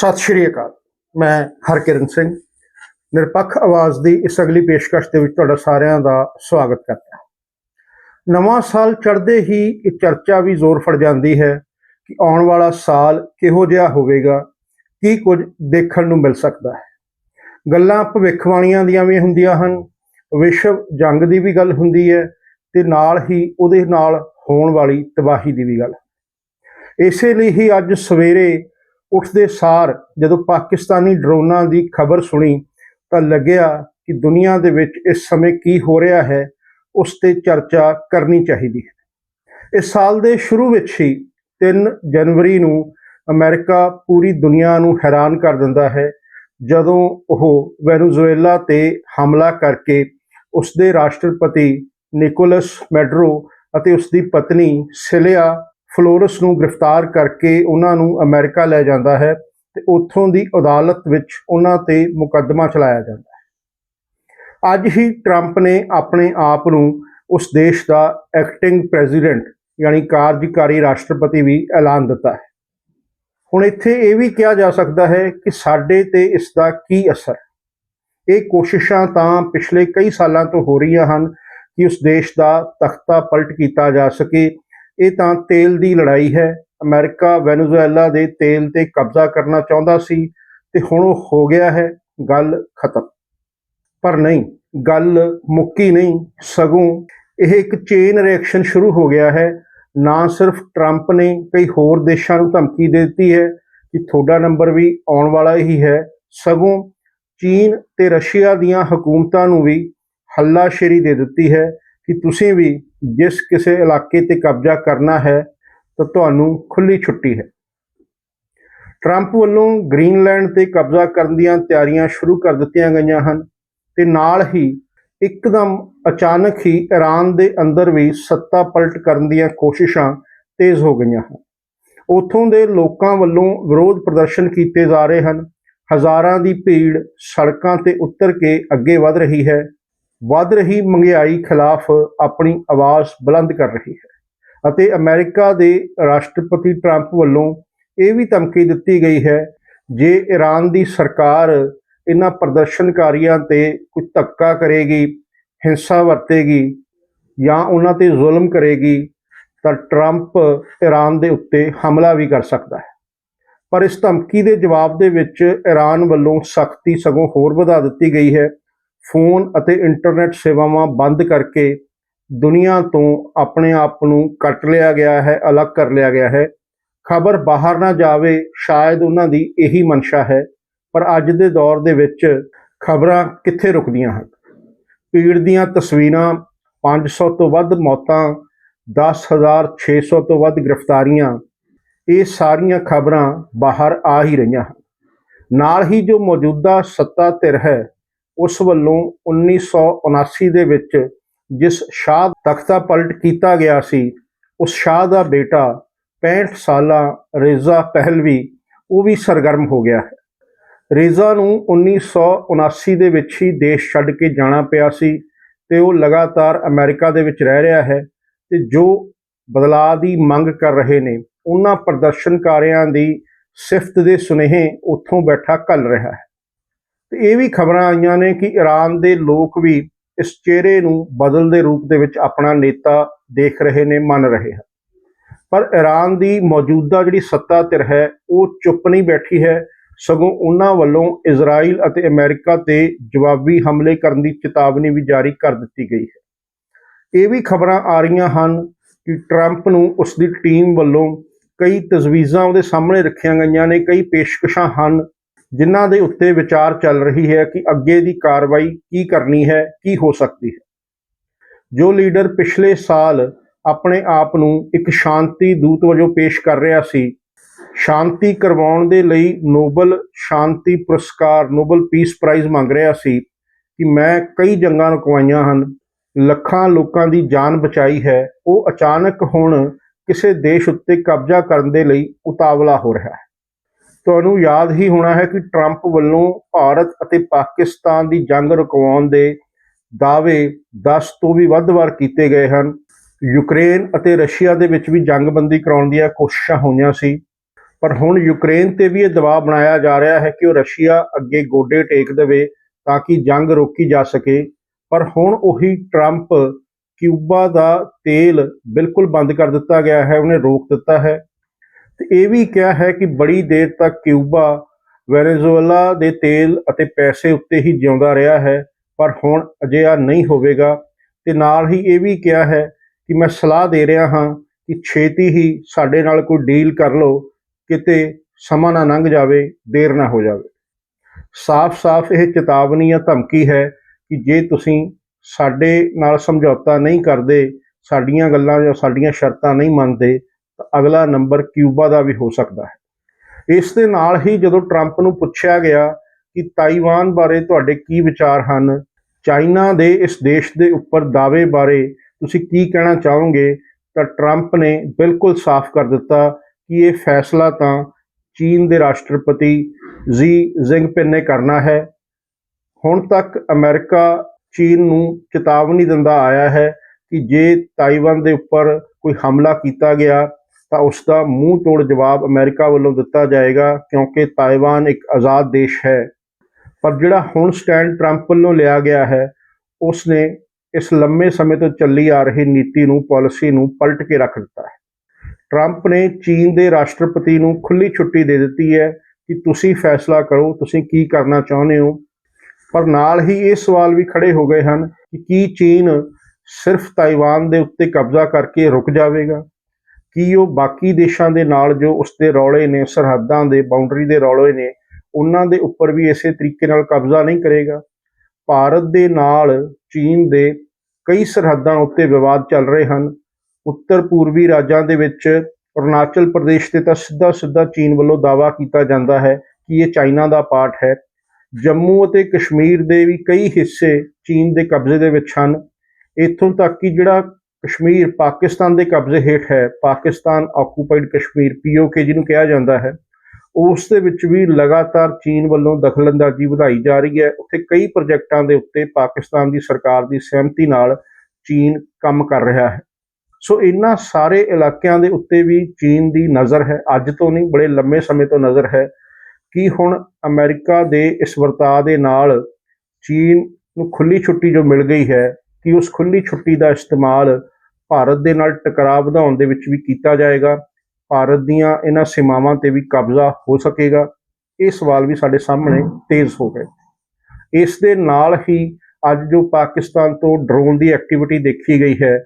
ਸਤਿ ਸ਼੍ਰੀ ਅਕਾਲ। ਮੈਂ ਹਰਕਿਰਨ ਸਿੰਘ। ਨਿਰਪੱਖ ਆਵਾਜ਼ ਦੀ ਇਸ ਅਗਲੀ ਪੇਸ਼ਕਸ਼ ਦੇ ਵਿੱਚ ਤੁਹਾਡਾ ਸਾਰਿਆਂ ਦਾ ਸਵਾਗਤ ਕਰਦਾ ਹਾਂ। ਨਵਾਂ ਸਾਲ ਚੜ੍ਹਦੇ ਹੀ ਇਹ ਚਰਚਾ ਵੀ ਜ਼ੋਰ ਫੜ ਜਾਂਦੀ ਹੈ ਕਿ ਆਉਣ ਵਾਲਾ ਸਾਲ ਕਿਹੋ ਜਿਹਾ ਹੋਵੇਗਾ, ਕੀ ਕੁਝ ਦੇਖਣ ਨੂੰ ਮਿਲ ਸਕਦਾ ਹੈ। ਗੱਲਾਂ ਭਵਿੱਖਬਾਣੀਆਂ ਦੀਆਂ ਵੀ ਹੁੰਦੀਆਂ ਹਨ, ਵਿਸ਼ਵ ਜੰਗ ਦੀ ਵੀ ਗੱਲ ਹੁੰਦੀ ਹੈ ਤੇ ਨਾਲ ਹੀ ਉਹਦੇ ਨਾਲ ਹੋਣ ਵਾਲੀ ਤਬਾਹੀ ਦੀ ਵੀ ਗੱਲ ਇਸੇ ਲਈ ਹੀ ਅੱਜ ਸਵੇਰੇ ਉੱਠਦੇ ਸਾਰ ਜਦੋਂ ਪਾਕਿਸਤਾਨੀ ਡਰੋਨਾਂ ਦੀ ਖਬਰ ਸੁਣੀ ਤਾਂ ਲੱਗਿਆ ਕਿ ਦੁਨੀਆ ਦੇ ਵਿੱਚ ਇਸ ਸਮੇਂ ਕੀ ਹੋ ਰਿਹਾ ਹੈ, ਉਸ ਤੇ ਚਰਚਾ ਕਰਨੀ ਚਾਹੀਦੀ ਹੈ। ਇਸ ਸਾਲ ਦੇ ਸ਼ੁਰੂ ਵਿੱਚ ਹੀ 3 ਜਨਵਰੀ ਨੂੰ ਅਮਰੀਕਾ ਪੂਰੀ ਦੁਨੀਆ ਨੂੰ ਹੈਰਾਨ ਕਰ ਦਿੰਦਾ ਹੈ, ਜਦੋਂ ਉਹ ਵੈਨੇਜ਼ੁਏਲਾ ਤੇ ਹਮਲਾ ਕਰਕੇ ਉਸ ਦੇ ਰਾਸ਼ਟਰਪਤੀ ਨਿਕੋਲਸ ਮੈਡਰੋ ਅਤੇ ਉਸ ਦੀ ਪਤਨੀ ਸਿਲਿਆ ਫਲੋਰਸ ਨੂੰ ਗ੍ਰਿਫਤਾਰ ਕਰਕੇ ਉਹਨਾਂ ਨੂੰ ਅਮਰੀਕਾ ਲੈ ਜਾਂਦਾ ਹੈ ਤੇ ਉੱਥੋਂ ਦੀ ਅਦਾਲਤ ਵਿੱਚ ਉਹਨਾਂ ਤੇ ਮੁਕੱਦਮਾ ਚਲਾਇਆ ਜਾਂਦਾ ਹੈ। ਅੱਜ ਹੀ ਟਰੰਪ ਨੇ ਆਪਣੇ ਆਪ ਨੂੰ ਉਸ ਦੇਸ਼ ਦਾ ਐਕਟਿੰਗ ਪ੍ਰੈਜ਼ੀਡੈਂਟ ਯਾਨੀ ਕਾਰਜਕਾਰੀ ਰਾਸ਼ਟਰਪਤੀ ਵੀ ਐਲਾਨ ਦਿੱਤਾ ਹੈ। ਹੁਣ ਇੱਥੇ ਇਹ ਵੀ ਕਿਹਾ ਜਾ ਸਕਦਾ ਹੈ ਕਿ ਸਾਡੇ ਤੇ ਇਸ ਦਾ ਕੀ ਅਸਰ? ਇਹ ਕੋਸ਼ਿਸ਼ਾਂ ਤਾਂ ਪਿਛਲੇ ਕਈ ਸਾਲਾਂ ਤੋਂ ਹੋ ਰਹੀਆਂ ਹਨ ਕਿ ਉਸ ਦੇਸ਼ ਦਾ ਤਖਤਾ ਪਲਟ ਕੀਤਾ ਜਾ ਸਕੇ ਇਹ ਤਾਂ ਤੇਲ ਦੀ ਲੜਾਈ ਹੈ। ਅਮਰੀਕਾ ਵੈਨੇਜ਼ੁਏਲਾ ਦੇ ਤੇਲ ਤੇ ਕਬਜ਼ਾ ਕਰਨਾ ਚਾਹੁੰਦਾ ਸੀ ਤੇ ਹੁਣ ਉਹ ਹੋ ਗਿਆ ਹੈ। ਗੱਲ ਖਤਮ। ਪਰ ਨਹੀਂ, ਗੱਲ ਮੁੱਕੀ ਨਹੀਂ, ਸਗੋਂ ਇਹ ਇੱਕ ਚੇਨ ਰਿਐਕਸ਼ਨ ਸ਼ੁਰੂ ਹੋ ਗਿਆ ਹੈ। ਨਾ ਸਿਰਫ ਟਰੰਪ ਨੇ ਕਈ ਹੋਰ ਦੇਸ਼ਾਂ ਨੂੰ ਧਮਕੀ ਦੇ ਦਿੱਤੀ ਹੈ ਕਿ ਤੁਹਾਡਾ ਨੰਬਰ ਵੀ ਆਉਣ ਵਾਲਾ ਹੀ ਹੈ। ਸਗੋਂ ਚੀਨ ਤੇ ਰਸ਼ੀਆ ਦੀਆਂ ਹਕੂਮਤਾਂ ਨੂੰ ਵੀ ਹੱਲਾਸ਼ੇਰੀ ਦੇ ਦਿੱਤੀ ਹੈ ਕਿ ਤੁਸੀਂ ਵੀ ਜਿਸ ਕਿਸੇ ਇਲਾਕੇ ਤੇ ਕਬਜ਼ਾ ਕਰਨਾ ਹੈ, ਤਾਂ ਤੁਹਾਨੂੰ ਖੁੱਲੀ ਛੁੱਟੀ ਹੈ। ਟਰੰਪ ਵੱਲੋਂ ਗ੍ਰੀਨਲੈਂਡ ਤੇ ਕਬਜ਼ਾ ਕਰਨ ਦੀਆਂ ਤਿਆਰੀਆਂ ਸ਼ੁਰੂ ਕਰ ਦਿੱਤੀਆਂ ਗਈਆਂ ਹਨ ਤੇ ਨਾਲ ਹੀ ਇੱਕਦਮ ਅਚਾਨਕ ਹੀ ਈਰਾਨ ਦੇ ਅੰਦਰ ਵੀ ਸੱਤਾ ਪਲਟ ਕਰਨ ਦੀਆਂ ਕੋਸ਼ਿਸ਼ਾਂ ਤੇਜ਼ ਹੋ ਗਈਆਂ ਹਨ। ਉਥੋਂ ਦੇ ਲੋਕਾਂ ਵੱਲੋਂ ਵਿਰੋਧ ਪ੍ਰਦਰਸ਼ਨ ਕੀਤੇ ਜਾ ਰਹੇ ਹਨ। ਹਜ਼ਾਰਾਂ ਦੀ ਭੀੜ ਸੜਕਾਂ ਤੇ ਉਤਰ ਕੇ ਅੱਗੇ ਵਧ ਰਹੀ ਹੈ। ਵੱਧ ਰਹੀ ਮਹਿੰਗਾਈ ਖਿਲਾਫ ਆਪਣੀ ਆਵਾਜ਼ ਬੁਲੰਦ ਕਰ ਰਹੀ ਹੈ ਅਤੇ ਅਮਰੀਕਾ ਦੇ ਰਾਸ਼ਟਰਪਤੀ ਟਰੰਪ ਵੱਲੋਂ ਇਹ ਵੀ ਧਮਕੀ ਦਿੱਤੀ ਗਈ ਹੈ, ਜੇ ਈਰਾਨ ਦੀ ਸਰਕਾਰ ਇਹਨਾਂ ਪ੍ਰਦਰਸ਼ਨਕਾਰੀਆਂ ਤੇ ਕੋਈ ਧੱਕਾ ਕਰੇਗੀ, ਹਿੰਸਾ ਵਰਤੇਗੀ ਜਾਂ ਉਹਨਾਂ ਤੇ ਜ਼ੁਲਮ ਕਰੇਗੀ, ਤਾਂ ਟਰੰਪ ਈਰਾਨ ਦੇ ਉੱਤੇ ਹਮਲਾ ਵੀ ਕਰ ਸਕਦਾ ਹੈ। ਪਰ ਇਸ ਧਮਕੀ ਦੇ ਜਵਾਬ ਦੇ ਵਿੱਚ ਈਰਾਨ ਵੱਲੋਂ ਸਖਤੀ ਸਗੋਂ ਹੋਰ ਵਧਾ ਦਿੱਤੀ ਗਈ ਹੈ ਫੋਨ ਅਤੇ ਇੰਟਰਨੈਟ ਸੇਵਾਵਾਂ ਬੰਦ ਕਰਕੇ ਦੁਨੀਆ ਤੋਂ ਆਪਣੇ ਆਪ ਨੂੰ ਕੱਟ ਲਿਆ ਗਿਆ ਹੈ, ਅਲੱਗ ਕਰ ਲਿਆ ਗਿਆ ਹੈ। ਖਬਰ ਬਾਹਰ ਨਾ ਜਾਵੇ, ਸ਼ਾਇਦ ਉਹਨਾਂ ਦੀ ਇਹੀ ਮਨਸ਼ਾ ਹੈ। ਪਰ ਅੱਜ ਦੇ ਦੌਰ ਦੇ ਵਿੱਚ ਖਬਰਾਂ ਕਿੱਥੇ ਰੁਕਦੀਆਂ ਹਨ? ਪੀੜ ਦੀਆਂ ਤਸਵੀਰਾਂ 500 ਤੋਂ ਵੱਧ ਮੌਤਾਂ 10600 ਤੋਂ ਵੱਧ ਗ੍ਰਿਫਤਾਰੀਆਂ, ਇਹ ਸਾਰੀਆਂ ਖਬਰਾਂ ਬਾਹਰ ਆ ਹੀ ਰਹੀਆਂ ਹਨ। ਨਾਲ ਹੀ ਜੋ ਮੌਜੂਦਾ ਸੱਤਾ ਧਿਰ ਹੈ ਉਸ ਵੱਲੋਂ 1979 ਦੇ ਵਿੱਚ ਜਿਸ ਸ਼ਾਹ ਤਖਤਾ ਪਲਟ ਕੀਤਾ ਗਿਆ ਸੀ, ਉਸ ਸ਼ਾਹ ਦਾ ਬੇਟਾ 65 ਸਾਲਾ ਰੇਜ਼ਾ ਪਹਿਲਵੀ, ਉਹ ਵੀ ਸਰਗਰਮ ਹੋ ਗਿਆ ਹੈ। ਰੇਜ਼ਾ ਨੂੰ 1979 ਦੇ ਵਿੱਚ ਹੀ ਦੇਸ਼ ਛੱਡ ਕੇ ਜਾਣਾ ਪਿਆ ਸੀ ਤੇ ਉਹ ਲਗਾਤਾਰ ਅਮਰੀਕਾ ਦੇ ਵਿੱਚ ਰਹਿ ਰਿਹਾ ਹੈ ਤੇ ਜੋ ਬਦਲਾਅ ਦੀ ਮੰਗ ਕਰ ਰਹੇ ਨੇ, ਉਹਨਾਂ ਪ੍ਰਦਰਸ਼ਨਕਾਰੀਆਂ ਦੀ ਸਿਫਤ ਦੇ ਸੁਨੇਹੇ ਉੱਥੋਂ ਬੈਠਾ ਕੱਲ ਰਿਹਾ ਹੈ। ਤੇ ਇਹ ਵੀ ਖਬਰਾਂ ਆਈਆਂ ਨੇ ਕਿ ਈਰਾਨ ਦੇ ਲੋਕ ਵੀ ਇਸ ਚਿਹਰੇ ਨੂੰ ਬਦਲ ਦੇ ਰੂਪ ਦੇ ਵਿੱਚ ਆਪਣਾ ਨੇਤਾ ਦੇਖ ਰਹੇ ਨੇ, ਮੰਨ ਰਹੇ ਹਨ। ਪਰ ਈਰਾਨ ਦੀ ਮੌਜੂਦਾ ਜਿਹੜੀ ਸੱਤਾ ਧਿਰ ਹੈ, ਉਹ ਚੁੱਪ ਨਹੀਂ ਬੈਠੀ ਹੈ। ਸਗੋਂ ਉਹਨਾਂ ਵੱਲੋਂ ਇਜ਼ਰਾਈਲ ਅਤੇ ਅਮਰੀਕਾ ਤੇ ਜਵਾਬੀ ਹਮਲੇ ਕਰਨ ਦੀ ਚੇਤਾਵਨੀ ਵੀ ਜਾਰੀ ਕਰ ਦਿੱਤੀ ਗਈ ਹੈ। ਇਹ ਵੀ ਖਬਰਾਂ ਆ ਰਹੀਆਂ ਹਨ ਕਿ ਟਰੰਪ ਨੂੰ ਉਸ ਦੀ ਟੀਮ ਵੱਲੋਂ ਕਈ ਤਜਵੀਜ਼ਾਂ ਉਹਦੇ ਸਾਹਮਣੇ ਰੱਖੀਆਂ ਗਈਆਂ ਨੇ, ਕਈ ਪੇਸ਼ਕਸ਼ਾਂ ਹਨ ਜਿਨ੍ਹਾਂ ਦੇ ਉੱਤੇ ਵਿਚਾਰ ਚੱਲ ਰਹੀ ਹੈ ਕਿ ਅੱਗੇ ਦੀ ਕਾਰਵਾਈ ਕੀ ਕਰਨੀ ਹੈ, ਕੀ ਹੋ ਸਕਦੀ ਹੈ। ਜੋ ਲੀਡਰ ਪਿਛਲੇ ਸਾਲ ਆਪਣੇ ਆਪ ਨੂੰ ਇੱਕ ਸ਼ਾਂਤੀ ਦੂਤ ਵਜੋਂ ਪੇਸ਼ ਕਰ ਰਿਹਾ ਸੀ, ਸ਼ਾਂਤੀ ਕਰਵਾਉਣ ਦੇ ਲਈ ਨੋਬਲ ਸ਼ਾਂਤੀ ਪੁਰਸਕਾਰ, ਨੋਬਲ ਪੀਸ ਪ੍ਰਾਈਜ਼ ਮੰਗ ਰਿਹਾ ਸੀ ਕਿ ਮੈਂ ਕਈ ਜੰਗਾਂ ਰੁਕਵਾਈਆਂ ਹਨ, ਲੱਖਾਂ ਲੋਕਾਂ ਦੀ ਜਾਨ ਬਚਾਈ ਹੈ, ਉਹ ਅਚਾਨਕ ਹੁਣ ਕਿਸੇ ਦੇਸ਼ ਉੱਤੇ ਕਬਜ਼ਾ ਕਰਨ ਦੇ ਲਈ ਉਤਾਵਲਾ ਹੋ ਰਿਹਾ ਹੈ। ਤੁਹਾਨੂੰ ਯਾਦ ਹੀ ਹੋਣਾ ਹੈ ਕਿ ਟਰੰਪ ਵੱਲੋਂ ਭਾਰਤ ਅਤੇ ਪਾਕਿਸਤਾਨ ਦੀ ਜੰਗ ਰੁਕਵਾਉਣ ਦੇ ਦਾਅਵੇ 10 ਤੋਂ ਵੀ ਵੱਧ ਵਾਰ ਕੀਤੇ ਗਏ ਹਨ। ਯੂਕਰੇਨ ਅਤੇ ਰਸ਼ੀਆ ਦੇ ਵਿੱਚ ਵੀ ਜੰਗਬੰਦੀ ਕਰਾਉਣ ਦੀਆਂ ਕੋਸ਼ਿਸ਼ਾਂ ਹੋਈਆਂ ਸੀ। ਪਰ ਹੁਣ ਯੂਕਰੇਨ ਤੇ ਵੀ ਇਹ ਦਬਾਅ ਬਣਾਇਆ ਜਾ ਰਿਹਾ ਹੈ ਕਿ ਉਹ ਰਸ਼ੀਆ ਅੱਗੇ ਗੋਡੇ ਟੇਕ ਦੇਵੇ ਤਾਂ ਕਿ ਜੰਗ ਰੋਕੀ ਜਾ ਸਕੇ। ਪਰ ਹੁਣ ਉਹੀ ਟਰੰਪ ਕਿਊਬਾ ਦਾ ਤੇਲ ਬਿਲਕੁਲ ਬੰਦ ਕਰ ਦਿੱਤਾ ਗਿਆ ਹੈ, ਉਹਨੇ ਰੋਕ ਦਿੱਤਾ ਹੈ। ਤੇ ਇਹ ਵੀ ਕਿਹਾ ਹੈ ਕਿ ਬੜੀ ਦੇਰ ਤੱਕ ਕਿਊਬਾ, ਵੈਨੇਜ਼ੁਏਲਾ ਦੇ ਤੇਲ ਅਤੇ ਪੈਸੇ ਉੱਤੇ ਹੀ ਜਿਉਂਦਾ ਰਿਹਾ ਹੈ, ਪਰ ਹੁਣ ਅਜਿਹਾ ਨਹੀਂ ਹੋਵੇਗਾ। ਤੇ ਨਾਲ ਹੀ ਇਹ ਵੀ ਕਿਹਾ ਹੈ ਕਿ ਮੈਂ ਸਲਾਹ ਦੇ ਰਿਹਾ ਹਾਂ ਕਿ ਛੇਤੀ ਹੀ ਸਾਡੇ ਨਾਲ ਕੋਈ ਡੀਲ ਕਰ ਲਓ, ਕਿਤੇ ਸਮਾਂ ਨਾ ਲੰਘ ਜਾਵੇ, ਦੇਰ ਨਾ ਹੋ ਜਾਵੇ। ਸਾਫ਼-ਸਾਫ਼ ਇਹ ਚੇਤਾਵਨੀ ਜਾਂ ਧਮਕੀ ਹੈ ਕਿ ਜੇ ਤੁਸੀਂ ਸਾਡੇ ਨਾਲ ਸਮਝੌਤਾ ਨਹੀਂ ਕਰਦੇ, ਸਾਡੀਆਂ ਗੱਲਾਂ ਜਾਂ ਸਾਡੀਆਂ ਸ਼ਰਤਾਂ ਨਹੀਂ ਮੰਨਦੇ ਅਗਲਾ ਨੰਬਰ ਕਿਊਬਾ ਦਾ ਵੀ ਹੋ ਸਕਦਾ ਹੈ। ਇਸ ਦੇ ਨਾਲ ਹੀ ਜਦੋਂ ਟਰੰਪ ਨੂੰ ਪੁੱਛਿਆ ਗਿਆ ਕਿ ਤਾਈਵਾਨ ਬਾਰੇ ਤੁਹਾਡੇ ਕੀ ਵਿਚਾਰ ਹਨ, ਚਾਈਨਾ ਦੇ ਇਸ ਦੇਸ਼ ਦੇ ਉੱਪਰ ਦਾਅਵੇ ਬਾਰੇ ਤੁਸੀਂ ਕੀ ਕਹਿਣਾ ਚਾਹੋਗੇ, ਤਾਂ ਟਰੰਪ ਨੇ ਬਿਲਕੁਲ ਸਾਫ਼ ਕਰ ਦਿੱਤਾ ਕਿ ਇਹ ਫੈਸਲਾ ਤਾਂ ਚੀਨ ਦੇ ਰਾਸ਼ਟਰਪਤੀ ਜ਼ੀ ਜ਼ਿੰਗਪਿੰਗ ਨੇ ਕਰਨਾ ਹੈ। ਹੁਣ ਤੱਕ ਅਮਰੀਕਾ ਚੀਨ ਨੂੰ ਚੇਤਾਵਨੀ ਦਿੰਦਾ ਆਇਆ ਹੈ ਕਿ ਜੇ ਤਾਈਵਾਨ ਦੇ ਉੱਪਰ ਕੋਈ ਹਮਲਾ ਕੀਤਾ ਗਿਆ ਤਾਂ ਉਸ ਦਾ ਮੂੰਹ ਤੋੜ ਜਵਾਬ ਅਮਰੀਕਾ ਵੱਲੋਂ ਦਿੱਤਾ ਜਾਏਗਾ ਕਿਉਂਕਿ ਤਾਈਵਾਨ ਇੱਕ ਆਜ਼ਾਦ ਦੇਸ਼ ਹੈ। ਪਰ ਜਿਹੜਾ ਹੁਣ ਸਟੈਂਡ ਟਰੰਪ ਵੱਲੋਂ ਲਿਆ ਗਿਆ ਹੈ ਉਸ ਨੇ ਇਸ ਲੰਮੇ ਸਮੇਂ ਤੋਂ ਚੱਲੀ ਆ ਰਹੀ ਨੀਤੀ ਨੂੰ, ਪਾਲਿਸੀ ਨੂੰ ਪਲਟ ਕੇ ਰੱਖ ਦਿੱਤਾ ਹੈ। ਟਰੰਪ ਨੇ ਚੀਨ ਦੇ ਰਾਸ਼ਟਰਪਤੀ ਨੂੰ ਖੁੱਲੀ ਛੁੱਟੀ ਦੇ ਦਿੱਤੀ ਹੈ ਕਿ ਤੁਸੀਂ ਫੈਸਲਾ ਕਰੋ, ਤੁਸੀਂ ਕੀ ਕਰਨਾ ਚਾਹੁੰਦੇ ਹੋ। ਪਰ ਨਾਲ ਹੀ ਇਹ ਸਵਾਲ ਵੀ ਖੜੇ ਹੋ ਗਏ ਹਨ ਕਿ ਕੀ ਚੀਨ ਸਿਰਫ ਤਾਈਵਾਨ ਦੇ ਉੱਤੇ ਕਬਜ਼ਾ ਕਰਕੇ ਰੁਕ ਜਾਵੇਗਾ? ਕੀ ਉਹ ਬਾਕੀ ਦੇਸ਼ਾਂ ਦੇ ਨਾਲ ਜੋ ਉਸ ਦੇ ਰੌਲੇ ਨੇ, ਸਰਹੱਦਾਂ ਦੇ ਬਾਉਂਡਰੀ ਦੇ ਰੌਲੇ ਨੇ, ਉਹਨਾਂ ਦੇ ਉੱਪਰ ਵੀ ਇਸੇ ਤਰੀਕੇ ਨਾਲ ਕਬਜ਼ਾ ਨਹੀਂ ਕਰੇਗਾ? ਭਾਰਤ ਦੇ ਨਾਲ ਚੀਨ ਦੇ ਕਈ ਸਰਹੱਦਾਂ ਉੱਤੇ ਵਿਵਾਦ ਚੱਲ ਰਹੇ ਹਨ। ਉੱਤਰ ਪੂਰਬੀ ਰਾਜਾਂ ਦੇ ਵਿੱਚ ਅਰੁਣਾਚਲ ਪ੍ਰਦੇਸ਼ ਤੇ ਤਾਂ ਸਿੱਧਾ ਸਿੱਧਾ ਚੀਨ ਵੱਲੋਂ ਦਾਅਵਾ ਕੀਤਾ ਜਾਂਦਾ ਹੈ ਕਿ ਇਹ ਚਾਈਨਾ ਦਾ ਪਾਰਟ ਹੈ। ਜੰਮੂ ਅਤੇ ਕਸ਼ਮੀਰ ਦੇ ਵੀ ਕਈ ਹਿੱਸੇ ਚੀਨ ਦੇ ਕਬਜ਼ੇ ਦੇ ਵਿੱਚ ਹਨ। ਇੱਥੋਂ ਤੱਕ ਕਿ ਜਿਹੜਾ ਕਸ਼ਮੀਰ ਪਾਕਿਸਤਾਨ ਦੇ ਕਬਜ਼ੇ ਹੇਠ ਹੈ। ਪਾਕਿਸਤਾਨ ਆਕੂਪਾਈਡ ਕਸ਼ਮੀਰ ਪੀਓਕੇ ਜਿਹਨੂੰ ਕਿਹਾ ਜਾਂਦਾ ਹੈ। ਉਸ ਦੇ ਵਿੱਚ ਵੀ ਲਗਾਤਾਰ ਚੀਨ ਵੱਲੋਂ ਦਖਲਅੰਦਾਜ਼ੀ ਵਧਾਈ ਜਾ ਰਹੀ ਹੈ। ਉੱਥੇ ਕਈ ਪ੍ਰੋਜੈਕਟਾਂ ਦੇ ਉੱਤੇ ਪਾਕਿਸਤਾਨ ਦੀ ਸਰਕਾਰ ਦੀ ਸਹਿਮਤੀ ਨਾਲ ਚੀਨ ਕੰਮ ਕਰ ਰਿਹਾ ਹੈ। ਸੋ ਇਹਨਾਂ ਸਾਰੇ ਇਲਾਕਿਆਂ ਦੇ ਉੱਤੇ ਵੀ ਚੀਨ ਦੀ ਨਜ਼ਰ ਹੈ। ਅੱਜ ਤੋਂ ਨਹੀਂ, ਬੜੇ ਲੰਮੇ ਸਮੇਂ ਤੋਂ ਨਜ਼ਰ ਹੈ ਕਿ ਹੁਣ ਅਮਰੀਕਾ ਦੇ ਇਸ ਵਰਤਾਅ ਦੇ ਨਾਲ ਚੀਨ ਨੂੰ ਖੁੱਲੀ ਛੁੱਟੀ ਜੋ ਮਿਲ ਗਈ ਹੈ ਕਿ ਉਸ ਖੁੱਲੀ ਛੁੱਟੀ ਦਾ ਇਸਤੇਮਾਲ ਭਾਰਤ ਦੇ ਨਾਲ ਟਕਰਾਅ ਵਧਾਉਣ ਦੇ ਵਿੱਚ ਵੀ ਕੀਤਾ ਜਾਏਗਾ। ਭਾਰਤ ਦੀਆਂ ਇਹਨਾਂ ਸੀਮਾਵਾਂ ਤੇ ਵੀ ਕਬਜ਼ਾ ਹੋ ਸਕੇਗਾ। ਇਹ ਸਵਾਲ ਵੀ ਸਾਡੇ ਸਾਹਮਣੇ ਤੇਜ਼ ਹੋ ਗਏ। ਇਸ ਦੇ ਨਾਲ ਹੀ ਅੱਜ ਜੋ ਪਾਕਿਸਤਾਨ ਤੋਂ ਡਰੋਨ ਦੀ ਐਕਟੀਵਿਟੀ ਦੇਖੀ ਗਈ ਹੈ,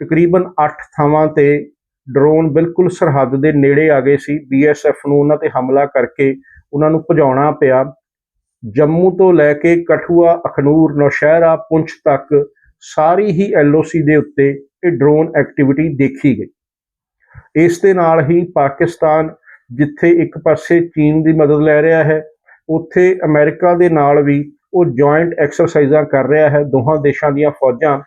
ਤਕਰੀਬਨ 8 ਥਾਵਾਂ ਤੇ ਡਰੋਨ ਬਿਲਕੁਲ ਸਰਹੱਦ ਦੇ ਨੇੜੇ ਆ ਗਏ ਸੀ। ਬੀਐਸਐਫ ਨੂੰ ਉਹਨਾਂ ਤੇ ਹਮਲਾ ਕਰਕੇ ਉਹਨਾਂ ਨੂੰ ਭਜਾਉਣਾ ਪਿਆ। ਜੰਮੂ ਤੋਂ ਲੈ ਕੇ ਕਠੂਆ, ਅਖਨੂਰ, ਨੌਸ਼ਹਿਰਾ ਪੁੰਛ ਤੱਕ ਸਾਰੀ ਹੀ ਐਲਓਸੀ ਦੇ ਉੱਤੇ ਇਹ ਡਰੋਨ ਐਕਟੀਵਿਟੀ ਦੇਖੀ ਗਈ। ਇਸ ਦੇ ਨਾਲ ਹੀ ਪਾਕਿਸਤਾਨ, ਜਿੱਥੇ ਇੱਕ ਪਾਸੇ ਚੀਨ ਦੀ ਮਦਦ ਲੈ ਰਿਹਾ ਹੈ, ਉੱਥੇ ਅਮਰੀਕਾ ਦੇ ਨਾਲ ਵੀ ਉਹ ਜੁਆਇੰਟ ਐਕਸਰਸਾਈਜ਼ਾਂ ਕਰ ਰਿਹਾ ਹੈ। ਦੋਹਾਂ ਦੇਸ਼ਾਂ ਦੀਆਂ ਫੌਜਾਂ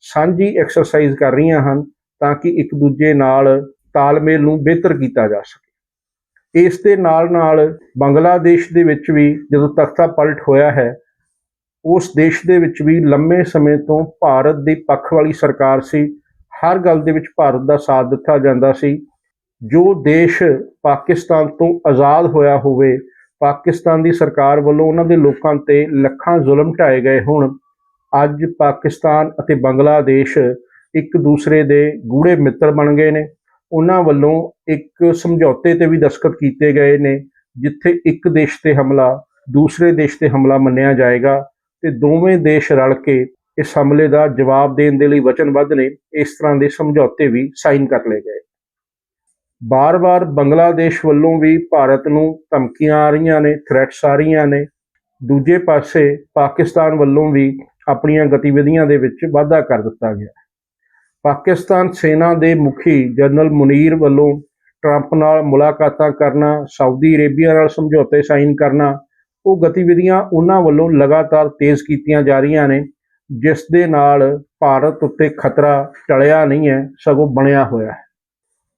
ਸਾਂਝੀ ਐਕਸਰਸਾਈਜ਼ ਕਰ ਰਹੀਆਂ ਹਨ ਤਾਂ ਕਿ ਇੱਕ ਦੂਜੇ ਨਾਲ ਤਾਲਮੇਲ ਨੂੰ ਬਿਹਤਰ ਕੀਤਾ ਜਾ ਸਕੇ। ਇਸ ਦੇ ਨਾਲ ਨਾਲ ਬੰਗਲਾਦੇਸ਼ ਦੇ ਵਿੱਚ ਵੀ ਜਦੋਂ ਤਖਤਾ ਪਲਟ ਹੋਇਆ ਹੈ ਉਸ ਦੇਸ਼ ਦੇ ਵਿੱਚ ਵੀ ਲੰਮੇ ਸਮੇਂ ਤੋਂ ਭਾਰਤ ਦੀ ਪੱਖ ਵਾਲੀ ਸਰਕਾਰ ਸੀ। ਹਰ ਗੱਲ ਦੇ ਵਿੱਚ ਭਾਰਤ ਦਾ ਸਾਥ ਦਿੱਤਾ ਜਾਂਦਾ ਸੀ। ਜੋ ਦੇਸ਼ ਪਾਕਿਸਤਾਨ ਤੋਂ ਆਜ਼ਾਦ ਹੋਇਆ ਹੋਵੇ, ਪਾਕਿਸਤਾਨ ਦੀ ਸਰਕਾਰ ਵੱਲੋਂ ਉਹਨਾਂ ਦੇ ਲੋਕਾਂ ਤੇ ਲੱਖਾਂ ਜ਼ੁਲਮ ਢਾਏ ਗਏ ਹੋਣ, ਅੱਜ ਪਾਕਿਸਤਾਨ ਅਤੇ ਬੰਗਲਾਦੇਸ਼ ਇੱਕ ਦੂਸਰੇ ਦੇ ਗੂੜੇ ਮਿੱਤਰ ਬਣ ਗਏ ਨੇ। ਉਹਨਾਂ ਵੱਲੋਂ ਇੱਕ ਸਮਝੌਤੇ ਤੇ ਵੀ ਦਸਖਤ ਕੀਤੇ ਗਏ ਨੇ, ਜਿੱਥੇ ਇੱਕ ਦੇਸ਼ ਤੇ ਹਮਲਾ, ਦੂਸਰੇ ਦੇਸ਼ ਤੇ ਹਮਲਾ ਮੰਨਿਆ ਜਾਏਗਾ। ਤੇ ਦੋਵੇਂ ਦੇਸ਼ ਰਲ ਕੇ ਇਸ ਹਮਲੇ ਦਾ ਜਵਾਬ ਦੇਣ ਦੇ ਲਈ ਵਚਨਬੱਧ ਨੇ ਇਸ ਤਰ੍ਹਾਂ ਦੇ ਸਮਝੌਤੇ ਵੀ ਸਾਈਨ ਕਰ ਲਏ ਗਏ। ਬਾਰ-ਬਾਰ ਬੰਗਲਾਦੇਸ਼ ਵੱਲੋਂ ਵੀ ਭਾਰਤ ਨੂੰ ਧਮਕੀਆਂ ਆ ਰਹੀਆਂ ਨੇ ਥ੍ਰੈਟਸ ਆ ਰਹੀਆਂ ਨੇ। ਦੂਜੇ ਪਾਸੇ ਪਾਕਿਸਤਾਨ ਵੱਲੋਂ ਵੀ ਆਪਣੀਆਂ ਗਤੀਵਿਧੀਆਂ ਦੇ ਵਿੱਚ ਵਾਧਾ ਕਰ ਦਿੱਤਾ ਗਿਆ। ਪਾਕਿਸਤਾਨ ਸੈਨਾ ਦੇ ਮੁਖੀ ਜਨਰਲ ਮੁਨੀਰ ਵੱਲੋਂ ਟਰੰਪ ਨਾਲ ਮੁਲਾਕਾਤਾਂ ਕਰਨਾ, ਸਾਊਦੀ ਅਰੇਬੀਆ ਨਾਲ ਸਮਝੌਤੇ ਸਾਈਨ ਕਰਨਾ ਉਹ ਗਤੀਵਿਧੀਆਂ ਉਹਨਾਂ ਵੱਲੋਂ ਲਗਾਤਾਰ ਤੇਜ਼ ਕੀਤੀਆਂ ਜਾ ਰਹੀਆਂ ਨੇ, ਜਿਸ ਦੇ ਨਾਲ ਭਾਰਤ ਉੱਤੇ ਖਤਰਾ ਟਲਿਆ ਨਹੀਂ ਹੈ, ਸਗੋਂ ਬਣਿਆ ਹੋਇਆ ਹੈ।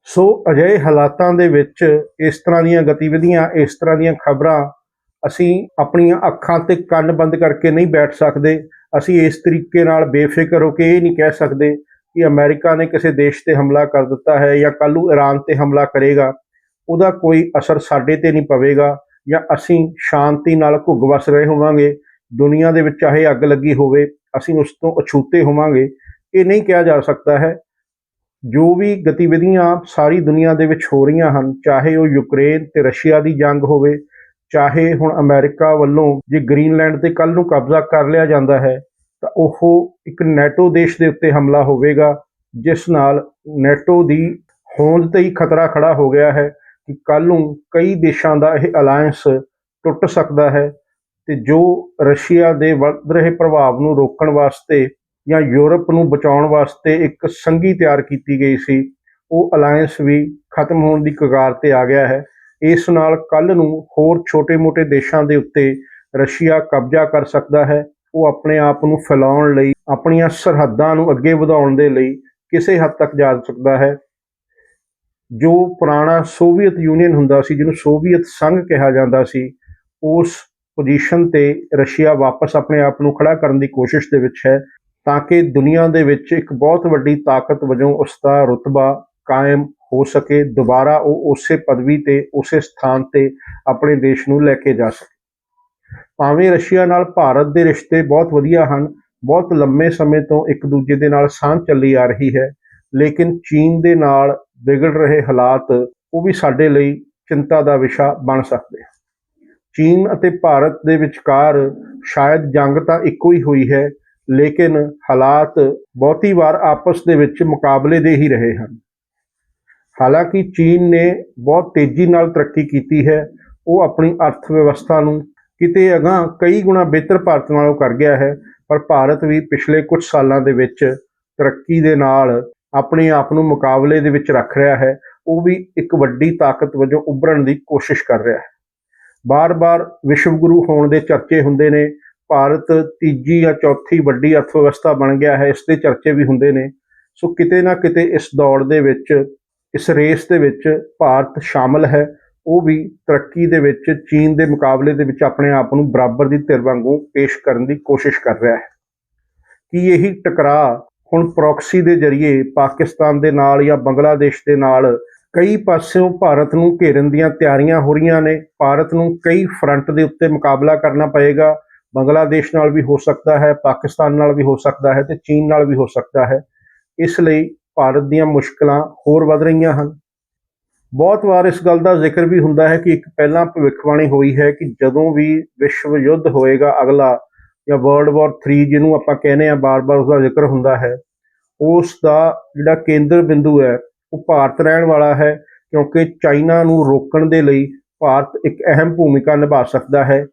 ਸੋ ਅਜਿਹੇ ਹਾਲਾਤਾਂ ਦੇ ਵਿੱਚ ਇਸ ਤਰ੍ਹਾਂ ਦੀਆਂ ਗਤੀਵਿਧੀਆਂ, ਇਸ ਤਰ੍ਹਾਂ ਦੀਆਂ ਖਬਰਾਂ ਅਸੀਂ ਆਪਣੀਆਂ ਅੱਖਾਂ ਤੇ ਕੰਨ ਬੰਦ ਕਰਕੇ ਨਹੀਂ ਬੈਠ ਸਕਦੇ। ਅਸੀਂ ਇਸ ਤਰੀਕੇ ਨਾਲ ਬੇਫਿਕਰ ਹੋ ਕੇ ਇਹ ਨਹੀਂ ਕਹਿ ਸਕਦੇ ਕਿ ਅਮਰੀਕਾ ਨੇ ਕਿਸੇ ਦੇਸ਼ ਤੇ ਹਮਲਾ ਕਰ ਦਿੱਤਾ ਹੈ ਜਾਂ ਕੱਲ੍ਹ ਨੂੰ ਈਰਾਨ ਤੇ ਹਮਲਾ ਕਰੇਗਾ। ਉਹਦਾ ਕੋਈ ਅਸਰ ਸਾਡੇ ਤੇ ਨਹੀਂ ਪਵੇਗਾ। ਜਾਂ ਅਸੀਂ ਸ਼ਾਂਤੀ ਨਾਲ ਘੁੱਗ ਵਸ ਰਹੇ ਹੋਵਾਂਗੇ, ਦੁਨੀਆ ਦੇ ਵਿੱਚ ਚਾਹੇ ਅੱਗ ਲੱਗੀ ਹੋਵੇ, ਅਸੀਂ ਉਸ ਤੋਂ ਅਛੂਤੇ ਹੋਵਾਂਗੇ, ਇਹ ਨਹੀਂ ਕਿਹਾ ਜਾ ਸਕਦਾ ਹੈ। ਜੋ ਵੀ ਗਤੀਵਿਧੀਆਂ ਸਾਰੀ ਦੁਨੀਆ ਦੇ ਵਿੱਚ ਹੋ ਰਹੀਆਂ ਹਨ, ਚਾਹੇ ਉਹ ਯੂਕਰੇਨ ਤੇ ਰਸ਼ੀਆ ਦੀ ਜੰਗ ਹੋਵੇ, ਚਾਹੇ ਹੁਣ ਅਮਰੀਕਾ ਵੱਲੋਂ ਜੇ ਗ੍ਰੀਨਲੈਂਡ ਤੇ ਕੱਲ ਨੂੰ ਕਬਜ਼ਾ ਕਰ ਲਿਆ ਜਾਂਦਾ ਹੈ, ਤਾਂ ਉਹ ਇੱਕ ਨੈਟੋ ਦੇਸ਼ ਦੇ ਉੱਤੇ ਹਮਲਾ ਹੋਵੇਗਾ, ਜਿਸ ਨਾਲ ਨੈਟੋ ਦੀ ਹੋਂਦ ਤੇ ਹੀ ਖਤਰਾ ਖੜਾ ਹੋ ਗਿਆ ਹੈ। ਕਿ ਕੱਲ ਨੂੰ ਕਈ ਦੇਸ਼ਾਂ ਦਾ ਇਹ ਅਲਾਈਅੰਸ ਟੁੱਟ ਸਕਦਾ ਹੈ ਤੇ ਜੋ ਰਸ਼ੀਆ ਦੇ ਵੱਧ ਰਹੇ ਪ੍ਰਭਾਵ ਨੂੰ ਰੋਕਣ ਵਾਸਤੇ ਜਾਂ ਯੂਰਪ ਨੂੰ ਬਚਾਉਣ ਵਾਸਤੇ ਇੱਕ ਸੰਘੀ ਤਿਆਰ ਕੀਤੀ ਗਈ ਸੀ, ਉਹ ਅਲਾਈਅੰਸ ਵੀ ਖਤਮ ਹੋਣ ਦੀ ਕਗਾਰ ਤੇ ਆ ਗਿਆ ਹੈ। ਇਸ ਨਾਲ ਕੱਲ ਨੂੰ ਹੋਰ ਛੋਟੇ-ਮੋਟੇ ਦੇਸ਼ਾਂ ਦੇ ਉੱਤੇ ਰਸ਼ੀਆ ਕਬਜ਼ਾ ਕਰ ਸਕਦਾ ਹੈ। ਉਹ ਆਪਣੇ ਆਪ ਨੂੰ ਫੈਲਾਉਣ ਲਈ, ਆਪਣੀਆਂ ਸਰਹੱਦਾਂ ਨੂੰ ਅੱਗੇ ਵਧਾਉਣ ਦੇ ਲਈ ਕਿਸੇ ਹੱਦ ਤੱਕ ਜਾ ਸਕਦਾ ਹੈ। ਜੋ ਪੁਰਾਣਾ ਸੋਵੀਅਤ ਯੂਨੀਅਨ ਹੁੰਦਾ ਸੀ, ਜਿਹਨੂੰ ਸੋਵੀਅਤ ਸੰਘ ਕਿਹਾ ਜਾਂਦਾ ਸੀ, ਉਸ ਪੋਜੀਸ਼ਨ ਤੇ ਰਸ਼ੀਆ ਵਾਪਸ ਆਪਣੇ ਆਪ ਨੂੰ ਖੜਾ ਕਰਨ ਦੀ ਕੋਸ਼ਿਸ਼ ਦੇ ਵਿੱਚ ਹੈ, ਤਾਂ ਕਿ ਦੁਨੀਆ ਦੇ ਵਿੱਚ ਇੱਕ ਬਹੁਤ ਵੱਡੀ ਤਾਕਤ ਵਜੋਂ ਉਸ ਦਾ ਰੁਤਬਾ ਕਾਇਮ ਹੋ ਸਕੇ, ਦੁਬਾਰਾ ਉਹ ਉਸੇ ਪਦਵੀ ਤੇ, ਉਸੇ ਸਥਾਨ ਤੇ ਆਪਣੇ ਦੇਸ਼ ਨੂੰ ਲੈ ਕੇ ਜਾ ਸਕੇ। ਭਾਵੇਂ ਰਸ਼ੀਆ ਨਾਲ ਭਾਰਤ ਦੇ ਰਿਸ਼ਤੇ ਬਹੁਤ ਵਧੀਆ ਹਨ, ਬਹੁਤ ਲੰਮੇ ਸਮੇਂ ਤੋਂ ਇੱਕ ਦੂਜੇ ਦੇ ਨਾਲ ਸਾਂਝ ਚੱਲੀ ਆ ਰਹੀ ਹੈ ਲੇਕਿਨ ਚੀਨ ਦੇ ਨਾਲ ਵਿਗੜ ਰਹੇ ਹਾਲਾਤ, ਉਹ ਵੀ ਸਾਡੇ ਲਈ ਚਿੰਤਾ ਦਾ ਵਿਸ਼ਾ ਬਣ ਸਕਦੇ ਹਨ। ਚੀਨ ਅਤੇ ਭਾਰਤ ਦੇ ਵਿਚਕਾਰ ਸ਼ਾਇਦ ਜੰਗ ਤਾਂ ਇੱਕੋ ਹੀ ਹੋਈ ਹੈ, ਲੇਕਿਨ ਹਾਲਾਤ ਬਹੁਤੀ ਵਾਰ ਆਪਸ ਦੇ ਵਿੱਚ ਮੁਕਾਬਲੇ ਦੇ ਹੀ ਰਹੇ ਹਨ। ਹਾਲਾਂਕਿ ਚੀਨ ਨੇ ਬਹੁਤ ਤੇਜ਼ੀ ਨਾਲ ਤਰੱਕੀ ਕੀਤੀ ਹੈ, ਉਹ ਆਪਣੀ ਅਰਥ ਵਿਵਸਥਾ ਨੂੰ ਕਿਤੇ ਅਗਾਂਹ ਕਈ ਗੁਣਾ ਬਿਹਤਰ ਭਾਰਤ ਨਾਲੋਂ ਕਰ ਗਿਆ ਹੈ, ਪਰ ਭਾਰਤ ਵੀ ਪਿਛਲੇ ਕੁਝ ਸਾਲਾਂ ਦੇ ਵਿੱਚ ਤਰੱਕੀ ਦੇ ਨਾਲ ਆਪਣੇ ਆਪ ਨੂੰ ਮੁਕਾਬਲੇ ਦੇ ਵਿੱਚ ਰੱਖ ਰਿਹਾ ਹੈ, ਉਹ ਵੀ ਇੱਕ ਵੱਡੀ ਤਾਕਤ ਵਜੋਂ ਉੱਭਰਨ ਦੀ ਕੋਸ਼ਿਸ਼ ਕਰ ਰਿਹਾ ਹੈ। ਬਾਰ-ਬਾਰ ਵਿਸ਼ਵ ਗੁਰੂ ਹੋਣ ਦੇ ਚਰਚੇ ਹੁੰਦੇ ਨੇ, ਭਾਰਤ ਤੀਜੀ ਜਾਂ ਚੌਥੀ ਵੱਡੀ ਅਰਥ ਵਿਵਸਥਾ ਬਣ ਗਿਆ ਹੈ, ਇਸ ਦੇ ਚਰਚੇ ਵੀ ਹੁੰਦੇ ਨੇ। ਸੋ ਕਿਤੇ ਨਾ ਕਿਤੇ ਇਸ ਦੌੜ ਦੇ ਵਿੱਚ, ਇਸ ਰੇਸ ਦੇ ਵਿੱਚ ਭਾਰਤ ਸ਼ਾਮਲ ਹੈ, ਉਹ ਵੀ ਤਰੱਕੀ ਦੇ ਵਿੱਚ, ਚੀਨ ਦੇ ਮੁਕਾਬਲੇ ਦੇ ਵਿੱਚ ਆਪਣੇ ਆਪ ਨੂੰ ਬਰਾਬਰ ਦੀ ਧਿਰ ਵਾਂਗੂ ਪੇਸ਼ ਕਰਨ ਦੀ ਕੋਸ਼ਿਸ਼ ਕਰ ਰਿਹਾ ਹੈ। ਕੀ ਇਹੀ ਟਕਰਾਅ ਹੁਣ ਪ੍ਰੋਕਸੀ ਦੇ ਜ਼ਰੀਏ ਪਾਕਿਸਤਾਨ ਦੇ ਨਾਲ ਜਾਂ ਬੰਗਲਾਦੇਸ਼ ਦੇ ਨਾਲ ਕਈ ਪਾਸਿਓਂ ਭਾਰਤ ਨੂੰ ਘੇਰਨ ਦੀਆਂ ਤਿਆਰੀਆਂ ਹੋ ਰਹੀਆਂ ਨੇ। ਭਾਰਤ ਨੂੰ ਕਈ ਫਰੰਟ ਦੇ ਉੱਤੇ ਮੁਕਾਬਲਾ ਕਰਨਾ ਪਏਗਾ। ਬੰਗਲਾਦੇਸ਼ ਨਾਲ ਵੀ ਹੋ ਸਕਦਾ ਹੈ, ਪਾਕਿਸਤਾਨ ਨਾਲ ਵੀ ਹੋ ਸਕਦਾ ਹੈ ਤੇ ਚੀਨ ਨਾਲ ਵੀ ਹੋ ਸਕਦਾ ਹੈ। ਇਸ ਲਈ ਭਾਰਤ ਦੀਆਂ ਮੁਸ਼ਕਲਾਂ ਹੋਰ ਵੱਧ ਰਹੀਆਂ ਹਨ। ਬਹੁਤ ਵਾਰ ਇਸ ਗੱਲ ਦਾ ਜ਼ਿਕਰ ਵੀ ਹੁੰਦਾ ਹੈ ਕਿ ਇੱਕ ਪਹਿਲਾਂ ਭਵਿੱਖਬਾਣੀ ਹੋਈ ਹੈ ਕਿ ਜਦੋਂ ਵੀ ਵਿਸ਼ਵ ਯੁੱਧ ਹੋਏਗਾ ਅਗਲਾ ਜਾਂ ਵਰਲਡ ਵਾਰ 3 ਜਿਹਨੂੰ ਆਪਾਂ ਕਹਿੰਦੇ ਆ ਬਾਰ-ਬਾਰ ਉਸਦਾ ਜ਼ਿਕਰ ਹੁੰਦਾ ਹੈ ਉਸ ਦਾ ਜਿਹੜਾ ਕੇਂਦਰ ਬਿੰਦੂ ਹੈ, ਉਹ ਭਾਰਤ ਰਹਿਣ ਵਾਲਾ ਹੈ, ਕਿਉਂਕਿ ਚਾਈਨਾ ਨੂੰ ਰੋਕਣ ਦੇ ਲਈ ਭਾਰਤ ਇੱਕ ਅਹਿਮ ਭੂਮਿਕਾ ਨਿਭਾ ਸਕਦਾ ਹੈ।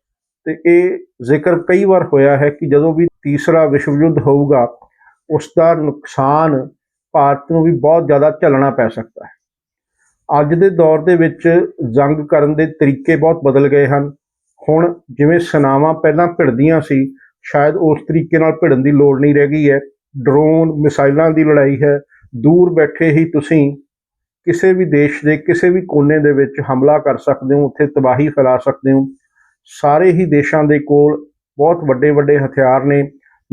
ਤੇ ਇਹ ਜ਼ਿਕਰ ਕਈ ਵਾਰ ਹੋਇਆ ਹੈ ਕਿ ਜਦੋਂ ਵੀ ਤੀਸਰਾ ਵਿਸ਼ਵ ਯੁੱਧ ਹੋਊਗਾ ਉਸ ਦਾ ਨੁਕਸਾਨ ਭਾਰਤ ਨੂੰ ਵੀ ਬਹੁਤ ਜ਼ਿਆਦਾ ਝੱਲਣਾ ਪੈ ਸਕਦਾ ਹੈ। ਅੱਜ ਦੇ ਦੌਰ ਦੇ ਵਿੱਚ ਜੰਗ ਕਰਨ ਦੇ ਤਰੀਕੇ ਬਹੁਤ ਬਦਲ ਗਏ ਹਨ। ਹੁਣ ਜਿਵੇਂ ਸੈਨਾਵਾਂ ਪਹਿਲਾਂ ਭਿੜਦੀਆਂ ਸੀ, ਸ਼ਾਇਦ ਉਸ ਤਰੀਕੇ ਨਾਲ ਭਿੜਨ ਦੀ ਲੋੜ ਨਹੀਂ ਰਹਿ ਗਈ ਹੈ। ਡਰੋਨ, ਮਿਸਾਈਲਾਂ ਦੀ ਲੜਾਈ ਹੈ। ਦੂਰ ਬੈਠੇ ਹੀ ਤੁਸੀਂ ਕਿਸੇ ਵੀ ਦੇਸ਼ ਦੇ, ਕਿਸੇ ਵੀ ਕੋਨੇ ਦੇ ਵਿੱਚ ਹਮਲਾ ਕਰ ਸਕਦੇ ਹੋ, ਉੱਥੇ ਤਬਾਹੀ ਫੈਲਾ ਸਕਦੇ ਹੋ। ਸਾਰੇ ਹੀ ਦੇਸ਼ਾਂ ਦੇ ਕੋਲ ਬਹੁਤ ਵੱਡੇ ਵੱਡੇ ਹਥਿਆਰ ਨੇ,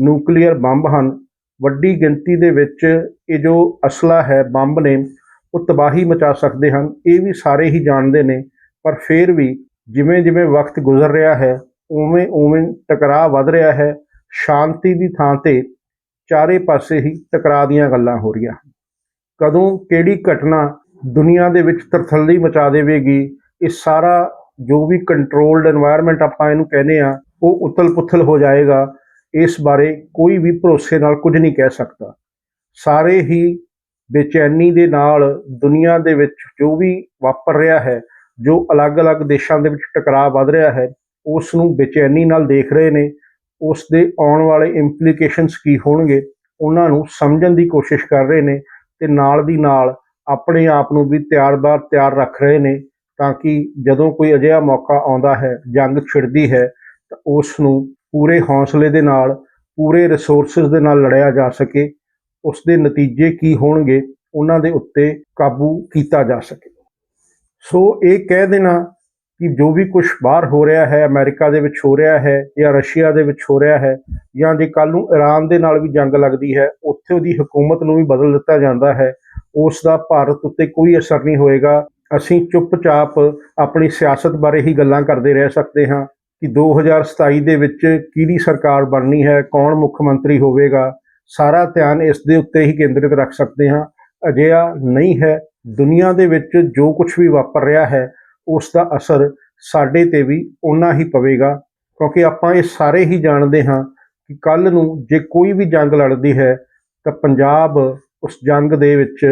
ਨਿਊਕਲੀਅਰ ਬੰਬ ਹਨ। ਵੱਡੀ ਗਿਣਤੀ ਦੇ ਵਿੱਚ ਇਹ ਜੋ ਅਸਲਾ ਹੈ, ਬੰਬ ਨੇ, ਉਹ ਤਬਾਹੀ ਮਚਾ ਸਕਦੇ ਹਨ। ਇਹ ਵੀ ਸਾਰੇ ਹੀ ਜਾਣਦੇ ਨੇ, ਪਰ ਫਿਰ ਵੀ ਜਿਵੇਂ ਜਿਵੇਂ ਵਕਤ ਗੁਜ਼ਰ ਰਿਹਾ ਹੈ, ਉਵੇਂ ਉਵੇਂ ਟਕਰਾਅ ਵੱਧ ਰਿਹਾ ਹੈ। ਸ਼ਾਂਤੀ ਦੀ ਥਾਂ ਤੇ ਚਾਰੇ ਪਾਸੇ ਹੀ ਟਕਰਾਅ ਦੀਆਂ ਗੱਲਾਂ ਹੋ ਰਹੀਆਂ ਹਨ। ਕਦੋਂ ਕਿਹੜੀ ਘਟਨਾ ਦੁਨੀਆ ਦੇ ਵਿੱਚ ਤਰਥੱਲੀ ਮਚਾ ਦੇਵੇਗੀ, ਇਹ ਸਾਰਾ ਜੋ ਵੀ ਕੰਟਰੋਲਡ এনवायरमेंट ਆਪਾਂ ਇਹਨੂੰ ਕਹਿੰਦੇ ਆ ਉਹ ਉਤਲ-ਪੁਥਲ ਹੋ ਜਾਏਗਾ। ਇਸ ਬਾਰੇ ਕੋਈ ਵੀ ਭਰੋਸੇ ਨਾਲ ਕੁਝ ਨਹੀਂ ਕਹਿ ਸਕਦਾ। ਸਾਰੇ ਹੀ ਬੇਚੈਨੀ ਦੇ ਨਾਲ ਦੁਨੀਆ ਦੇ ਵਿੱਚ ਜੋ ਵੀ ਵਾਪਰ ਰਿਹਾ ਹੈ ਜੋ ਅਲੱਗ-ਅਲੱਗ ਦੇਸ਼ਾਂ ਦੇ ਵਿੱਚ ਟਕਰਾਅ ਵੱਧ ਰਿਹਾ ਹੈ ਉਸ ਨੂੰ ਬੇਚੈਨੀ ਨਾਲ ਦੇਖ ਰਹੇ ਨੇ ਉਸ ਦੇ ਆਉਣ ਵਾਲੇ ਇੰਪਲੀਕੇਸ਼ਨਸ ਕੀ ਹੋਣਗੇ, ਉਹਨਾਂ ਨੂੰ ਸਮਝਣ ਦੀ ਕੋਸ਼ਿਸ਼ ਕਰ ਰਹੇ ਨੇ ਤੇ ਨਾਲ ਦੀ ਨਾਲ ਆਪਣੇ ਆਪ ਨੂੰ ਵੀ ਤਿਆਰ-ਬਾਰ ਤਿਆਰ ਰੱਖ ਰਹੇ ਨੇ ਤਾਂ ਕਿ ਜਦੋਂ ਕੋਈ ਅਜਿਹਾ ਮੌਕਾ ਆਉਂਦਾ ਹੈ, ਜੰਗ ਛਿੜਦੀ ਹੈ, ਤਾਂ ਉਸ ਨੂੰ ਪੂਰੇ ਹੌਸਲੇ ਦੇ ਨਾਲ, ਪੂਰੇ ਰਿਸੋਰਸਸ ਦੇ ਨਾਲ ਲੜਿਆ ਜਾ ਸਕੇ ਉਸ ਦੇ ਨਤੀਜੇ ਕੀ ਹੋਣਗੇ, ਉਹਨਾਂ ਦੇ ਉੱਤੇ ਕਾਬੂ ਕੀਤਾ ਜਾ ਸਕੇ। ਸੋ ਇਹ ਕਹਿ ਦੇਣਾ ਕਿ ਜੋ ਵੀ ਕੁਝ ਬਾਹਰ ਹੋ ਰਿਹਾ ਹੈ, ਅਮਰੀਕਾ ਦੇ ਵਿੱਚ ਹੋ ਰਿਹਾ ਹੈ ਜਾਂ ਰਸ਼ੀਆ ਦੇ ਵਿੱਚ ਹੋ ਰਿਹਾ ਹੈ ਜਾਂ ਜੇ ਕੱਲ ਨੂੰ ਈਰਾਨ ਦੇ ਨਾਲ ਵੀ ਜੰਗ ਲੱਗਦੀ ਹੈ, ਉੱਥੇ ਉਹਦੀ ਹਕੂਮਤ ਨੂੰ ਵੀ ਬਦਲ ਦਿੱਤਾ ਜਾਂਦਾ ਹੈ ਉਸ ਦਾ ਭਾਰਤ ਉੱਤੇ ਕੋਈ ਅਸਰ ਨਹੀਂ ਹੋਏਗਾ। ਅਸੀਂ ਚੁੱਪਚਾਪ ਆਪਣੀ ਸਿਆਸਤ ਬਾਰੇ ਹੀ ਗੱਲਾਂ ਕਰਦੇ ਰਹਿ ਸਕਦੇ ਹਾਂ ਕਿ 2027 ਦੇ ਵਿੱਚ ਕਿਹਦੀ ਸਰਕਾਰ ਬਣਨੀ ਹੈ, ਕੌਣ ਮੁੱਖ ਮੰਤਰੀ ਹੋਵੇਗਾ। ਸਾਰਾ ਧਿਆਨ ਇਸ ਦੇ ਉੱਤੇ ਹੀ ਕੇਂਦਰਿਤ ਰੱਖ ਸਕਦੇ ਹਾਂ। ਅਜਿਹਾ ਨਹੀਂ ਹੈ ਦੁਨੀਆ ਦੇ ਵਿੱਚ ਜੋ ਕੁਝ ਵੀ ਵਾਪਰ ਰਿਹਾ ਹੈ ਉਸ ਦਾ ਅਸਰ ਸਾਡੇ ਤੇ ਵੀ ਓਨਾ ਹੀ ਪਵੇਗਾ, ਕਿਉਂਕਿ ਆਪਾਂ ਇਹ ਸਾਰੇ ਹੀ ਜਾਣਦੇ ਹਾਂ ਕਿ ਕੱਲ ਨੂੰ ਜੇ ਕੋਈ ਵੀ ਜੰਗ ਲੜਦੀ ਹੈ, ਤਾਂ ਪੰਜਾਬ ਉਸ ਜੰਗ ਦੇ ਵਿੱਚ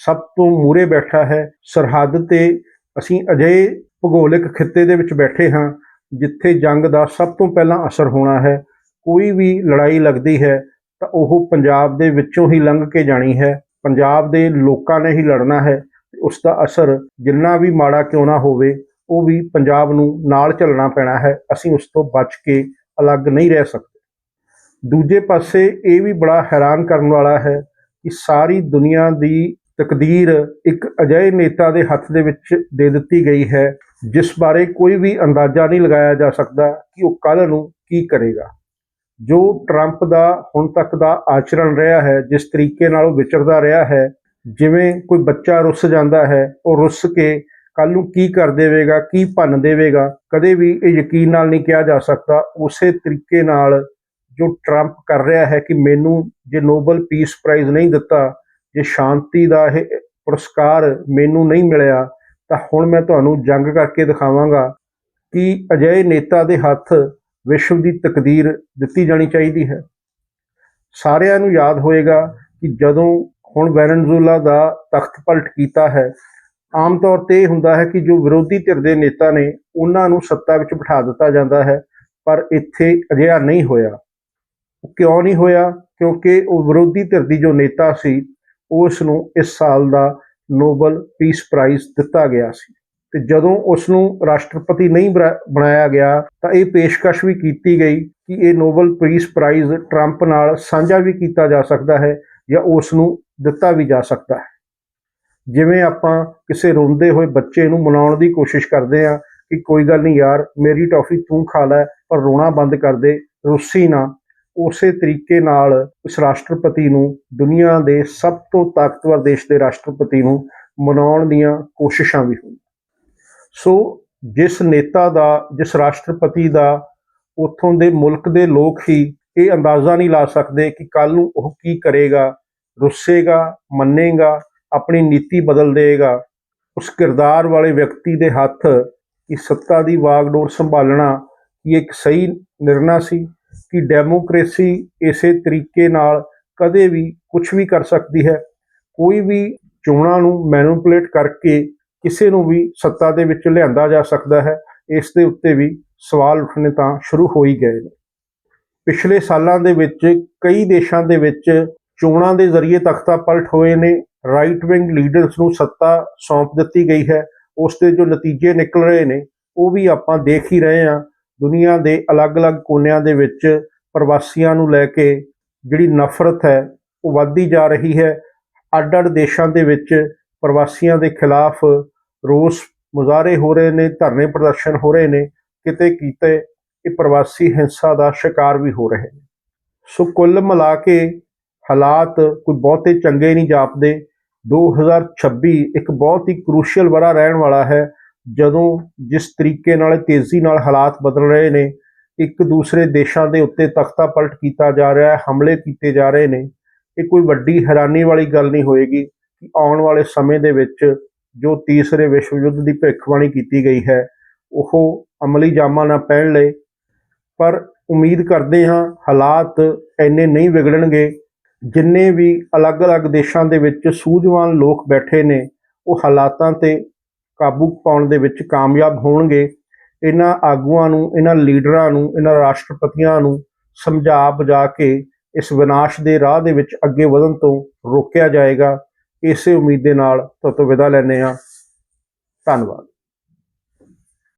ਸਭ ਤੋਂ ਮੂਰੇ ਬੈਠਾ ਹੈ। ਸਰਹੱਦ ਤੇ ਅਸੀਂ ਅਜਿਹੇ ਭੂਗੋਲਿਕ ਖਿੱਤੇ ਦੇ ਵਿੱਚ ਬੈਠੇ ਹਾਂ, ਜਿੱਥੇ ਜੰਗ ਦਾ ਸਭ ਤੋਂ ਪਹਿਲਾਂ ਅਸਰ ਹੋਣਾ ਹੈ। ਕੋਈ ਵੀ ਲੜਾਈ ਲੱਗਦੀ ਹੈ, ਤਾਂ ਉਹ ਪੰਜਾਬ ਦੇ ਵਿੱਚੋਂ ਹੀ ਲੰਘ ਕੇ ਜਾਣੀ ਹੈ। ਪੰਜਾਬ ਦੇ ਲੋਕਾਂ ਨੇ ਹੀ ਲੜਨਾ ਹੈ ਤੇ ਉਸ ਦਾ ਅਸਰ ਜਿੰਨਾ ਵੀ ਮਾੜਾ ਕਿਉਂ ਨਾ ਹੋਵੇ, ਉਹ ਵੀ ਪੰਜਾਬ ਨੂੰ ਨਾਲ ਚੱਲਣਾ ਪੈਣਾ ਹੈ, ਅਸੀਂ ਉਸ ਤੋਂ ਬਚ ਕੇ ਅਲੱਗ ਨਹੀਂ ਰਹਿ ਸਕਦੇ। ਦੂਜੇ ਪਾਸੇ ਇਹ ਵੀ ਬੜਾ ਹੈਰਾਨ ਕਰਨ ਵਾਲਾ ਹੈ ਕਿ ਸਾਰੀ ਦੁਨੀਆ ਦੀ ਤਕਦੀਰ ਇੱਕ ਅਜਿਹੇ ਨੇਤਾ ਦੇ ਹੱਥ ਦੇ ਵਿੱਚ ਦੇ ਦਿੱਤੀ ਗਈ ਹੈ, ਜਿਸ ਬਾਰੇ ਕੋਈ ਵੀ ਅੰਦਾਜ਼ਾ ਨਹੀਂ ਲਗਾਇਆ ਜਾ ਸਕਦਾ ਕਿ ਉਹ ਕੱਲ ਨੂੰ ਕੀ ਕਰੇਗਾ। ਜੋ ਟਰੰਪ ਦਾ ਹੁਣ ਤੱਕ ਦਾ ਆਚਰਣ ਰਿਹਾ ਹੈ, ਜਿਸ ਤਰੀਕੇ ਨਾਲ ਉਹ ਵਿਚਰਦਾ ਰਿਹਾ ਹੈ, ਜਿਵੇਂ ਕੋਈ ਬੱਚਾ ਰੁੱਸ ਜਾਂਦਾ ਹੈ, ਉਹ ਰੁੱਸ ਕੇ ਕੱਲ ਨੂੰ ਕੀ ਕਰ ਦੇਵੇਗਾ, ਕੀ ਭੰਨ ਦੇਵੇਗਾ, ਕਦੇ ਵੀ ਇਹ ਯਕੀਨ ਨਾਲ ਨਹੀਂ ਕਿਹਾ ਜਾ ਸਕਦਾ। ਉਸੇ ਤਰੀਕੇ ਨਾਲ ਜੋ ਟਰੰਪ ਕਰ ਰਿਹਾ ਹੈ ਕਿ ਮੈਨੂੰ ਜੇ ਨੋਬਲ ਪੀਸ ਪ੍ਰਾਈਜ਼ ਨਹੀਂ ਦਿੱਤਾ, ਜੇ ਸ਼ਾਂਤੀ ਦਾ ਇਹ ਪੁਰਸਕਾਰ ਮੈਨੂੰ ਨਹੀਂ ਮਿਲਿਆ, ਤਾਂ ਹੁਣ ਮੈਂ ਤੁਹਾਨੂੰ ਜੰਗ ਕਰਕੇ ਦਿਖਾਵਾਂਗਾ ਕਿ ਅਜਿਹੇ ਨੇਤਾ ਦੇ ਹੱਥ ਵਿਸ਼ਵ ਦੀ ਤਕਦੀਰ ਦਿੱਤੀ ਜਾਣੀ ਚਾਹੀਦੀ ਹੈ। ਸਾਰਿਆਂ ਨੂੰ ਯਾਦ ਹੋਏਗਾ ਕਿ ਜਦੋਂ ਹੁਣ ਵੈਨਜ਼ੂਲਾ ਦਾ ਤਖਤ ਪਲਟ ਕੀਤਾ ਹੈ, ਆਮ ਤੌਰ ਤੇ ਇਹ ਹੁੰਦਾ ਹੈ ਕਿ ਜੋ ਵਿਰੋਧੀ ਧਿਰ ਦੇ ਨੇਤਾ ਨੇ, ਉਹਨਾਂ ਨੂੰ ਸੱਤਾ ਵਿੱਚ ਬਿਠਾ ਦਿੱਤਾ ਜਾਂਦਾ ਹੈ, ਪਰ ਇੱਥੇ ਅਜਿਹਾ ਨਹੀਂ ਹੋਇਆ। ਕਿਉਂ ਨਹੀਂ ਹੋਇਆ? ਕਿਉਂਕਿ ਉਹ ਵਿਰੋਧੀ ਧਿਰ ਦੀ ਜੋ ਨੇਤਾ ਸੀ, ਉਸ ਨੂੰ ਇਸ ਸਾਲ ਦਾ ਨੋਬਲ ਪੀਸ ਪ੍ਰਾਈਜ਼ ਦਿੱਤਾ ਗਿਆ ਸੀ। ਤੇ ਜਦੋਂ ਉਸ ਨੂੰ ਰਾਸ਼ਟਰਪਤੀ ਨਹੀਂ ਬਰਾ- ਬਣਾਇਆ ਗਿਆ, ਤਾਂ ਇਹ ਪੇਸ਼ਕਸ਼ ਵੀ ਕੀਤੀ ਗਈ ਕਿ ਇਹ ਨੋਬਲ ਪੀਸ ਪ੍ਰਾਈਜ਼ ਟਰੰਪ ਨਾਲ ਸਾਂਝਾ ਵੀ ਕੀਤਾ ਜਾ ਸਕਦਾ ਹੈ ਜਾਂ ਉਸ ਨੂੰ ਦਿੱਤਾ ਵੀ ਜਾ ਸਕਦਾ ਹੈ। ਜਿਵੇਂ ਆਪਾਂ ਕਿਸੇ ਰੋਂਦੇ ਹੋਏ ਬੱਚੇ ਨੂੰ ਮਨਾਉਣ ਦੀ ਕੋਸ਼ਿਸ਼ ਕਰਦੇ ਆ ਕਿ ਕੋਈ ਗੱਲ ਨਹੀਂ ਯਾਰ, ਮੇਰੀ ਟੌਫੀ ਤੂੰ ਖਾ ਲੈ, ਪਰ ਰੋਣਾ ਬੰਦ ਕਰ ਦੇ, ਰੁੱਸੀ ਨਾ। ਉਸੇ ਤਰੀਕੇ ਨਾਲ ਇਸ ਰਾਸ਼ਟਰਪਤੀ ਨੂੰ, ਦੁਨੀਆ ਦੇ ਸਭ ਤੋਂ ਤਾਕਤਵਰ ਦੇਸ਼ ਦੇ ਰਾਸ਼ਟਰਪਤੀ ਨੂੰ ਮਨਾਉਣ ਦੀਆਂ ਕੋਸ਼ਿਸ਼ਾਂ ਵੀ ਹੋਈਆਂ ਸੋ ਜਿਸ ਨੇਤਾ ਦਾ, ਜਿਸ ਰਾਸ਼ਟਰਪਤੀ ਦਾ ਉੱਥੋਂ ਦੇ ਮੁਲਕ ਦੇ ਲੋਕ ਹੀ ਇਹ ਅੰਦਾਜ਼ਾ ਨਹੀਂ ਲਾ ਸਕਦੇ ਕਿ ਕੱਲ ਨੂੰ ਉਹ ਕੀ ਕਰੇਗਾ, ਰੁੱਸੇਗਾ, ਮੰਨੇਗਾ, ਆਪਣੀ ਨੀਤੀ ਬਦਲ ਦੇਗਾ ਉਸ ਕਿਰਦਾਰ ਵਾਲੇ ਵਿਅਕਤੀ ਦੇ ਹੱਥ ਕਿ ਸੱਤਾ ਦੀ ਵਾਗਡੋਰ ਸੰਭਾਲਣਾ ਕੀ ਇੱਕ ਸਹੀ ਨਿਰਣਾ ਸੀ, ਕਿ ਡੈਮੋਕ੍ਰੇਸੀ ਇਸੇ ਤਰੀਕੇ ਨਾਲ ਕਦੇ ਵੀ ਕੁਝ ਵੀ ਕਰ ਸਕਦੀ ਹੈ, ਕੋਈ ਵੀ ਚੋਣਾਂ ਨੂੰ ਮੈਨੂਪੂਲੇਟ ਕਰਕੇ ਕਿਸੇ ਨੂੰ ਵੀ ਸੱਤਾ ਦੇ ਵਿੱਚ ਲਿਆਂਦਾ ਜਾ ਸਕਦਾ ਹੈ, ਇਸ ਦੇ ਉੱਤੇ ਵੀ ਸਵਾਲ ਉੱਠਣੇ ਤਾਂ ਸ਼ੁਰੂ ਹੋ ਹੀ ਗਏ ਨੇ। ਪਿਛਲੇ ਸਾਲਾਂ ਦੇ ਵਿੱਚ ਕਈ ਦੇਸ਼ਾਂ ਦੇ ਵਿੱਚ ਚੋਣਾਂ ਦੇ ਜ਼ਰੀਏ ਤਖਤਾ ਪਲਟ ਹੋਏ ਨੇ ਰਾਈਟ ਵਿੰਗ ਲੀਡਰਸ ਨੂੰ ਸੱਤਾ ਸੌਂਪ ਦਿੱਤੀ ਗਈ ਹੈ, ਉਸ ਦੇ ਜੋ ਨਤੀਜੇ ਨਿਕਲ ਰਹੇ ਨੇ, ਉਹ ਵੀ ਆਪਾਂ ਦੇਖ ਹੀ ਰਹੇ ਹਾਂ। ਦੁਨੀਆ ਦੇ ਅਲੱਗ-ਅਲੱਗ ਕੋਨਿਆਂ ਦੇ ਵਿੱਚ ਪ੍ਰਵਾਸੀਆਂ ਨੂੰ ਲੈ ਕੇ ਜਿਹੜੀ ਨਫ਼ਰਤ ਹੈ, ਉਹ ਵੱਧਦੀ ਜਾ ਰਹੀ ਹੈ। ਅੱਡ-ਅੱਡ ਦੇਸ਼ਾਂ ਦੇ ਵਿੱਚ ਪ੍ਰਵਾਸੀਆਂ ਦੇ ਖਿਲਾਫ ਰੋਸ ਮੁਜ਼ਾਹਰੇ ਹੋ ਰਹੇ ਨੇ, ਧਰਨੇ ਪ੍ਰਦਰਸ਼ਨ ਹੋ ਰਹੇ ਨੇ, ਕਿਤੇ ਕੀਤੇ ਇਹ ਪ੍ਰਵਾਸੀ ਹਿੰਸਾ ਦਾ ਸ਼ਿਕਾਰ ਵੀ ਹੋ ਰਹੇ ਨੇ। ਸੋ ਕੁੱਲ ਮਿਲਾ ਕੇ ਹਾਲਾਤ ਕੋਈ ਬਹੁਤੇ ਚੰਗੇ ਨਹੀਂ ਜਾਪਦੇ। 2026 ਇੱਕ ਬਹੁਤ ਹੀ ਕ੍ਰੂਸ਼ੀਅਲ ਵਰਾ ਰਹਿਣ ਵਾਲਾ ਹੈ, ਜਦੋਂ ਜਿਸ ਤਰੀਕੇ ਨਾਲ ਤੇਜ਼ੀ ਨਾਲ ਹਾਲਾਤ ਬਦਲ ਰਹੇ ਨੇ, ਇੱਕ ਦੂਸਰੇ ਦੇਸ਼ਾਂ ਦੇ ਉੱਤੇ ਤਖਤਾ ਪਲਟ ਕੀਤਾ ਜਾ ਰਿਹਾ ਹੈ, ਹਮਲੇ ਕੀਤੇ ਜਾ ਰਹੇ ਨੇ, ਇਹ ਕੋਈ ਵੱਡੀ ਹੈਰਾਨੀ ਵਾਲੀ ਗੱਲ ਨਹੀਂ ਹੋਏਗੀ। ਕਿ ਆਉਣ ਵਾਲੇ ਸਮੇਂ ਦੇ ਵਿੱਚ ਜੋ ਤੀਸਰੇ ਵਿਸ਼ਵ ਯੁੱਧ ਦੀ ਭਵਿੱਖਬਾਣੀ ਕੀਤੀ ਗਈ ਹੈ, ਉਹ ਅਮਲੀ ਜਾਮਾ ਨਾ ਪਹਿਨ ਲਏ। ਪਰ ਉਮੀਦ ਕਰਦੇ ਹਾਂ ਹਾਲਾਤ ਇੰਨੇ ਨਹੀਂ ਵਿਗੜਨਗੇ, ਜਿੰਨੇ ਵੀ ਅਲੱਗ-ਅਲੱਗ ਦੇਸ਼ਾਂ ਦੇ ਵਿੱਚ ਸੂਝਵਾਨ ਲੋਕ ਬੈਠੇ ਨੇ, ਉਹ ਹਾਲਾਤਾਂ ਤੇ ਕਾਬੂ ਪਾਉਣ ਦੇ ਵਿੱਚ ਕਾਮਯਾਬ ਹੋਣਗੇ। ਇਹਨਾਂ ਆਗੂਆਂ ਨੂੰ, ਇਹਨਾਂ ਲੀਡਰਾਂ ਨੂੰ, ਇਹਨਾਂ ਰਾਸ਼ਟਰਪਤੀਆਂ ਨੂੰ ਸਮਝਾ ਬੁਝਾ ਕੇ ਇਸ ਵਿਨਾਸ਼ ਦੇ ਰਾਹ ਦੇ ਵਿੱਚ ਅੱਗੇ ਵਧਣ ਤੋਂ ਰੋਕਿਆ ਜਾਏਗਾ। ਇਸੇ ਉਮੀਦ ਦੇ ਨਾਲ ਤੁਹਾਡੇ ਤੋਂ ਵਿਦਾ ਲੈਂਦੇ ਹਾਂ। ਧੰਨਵਾਦ।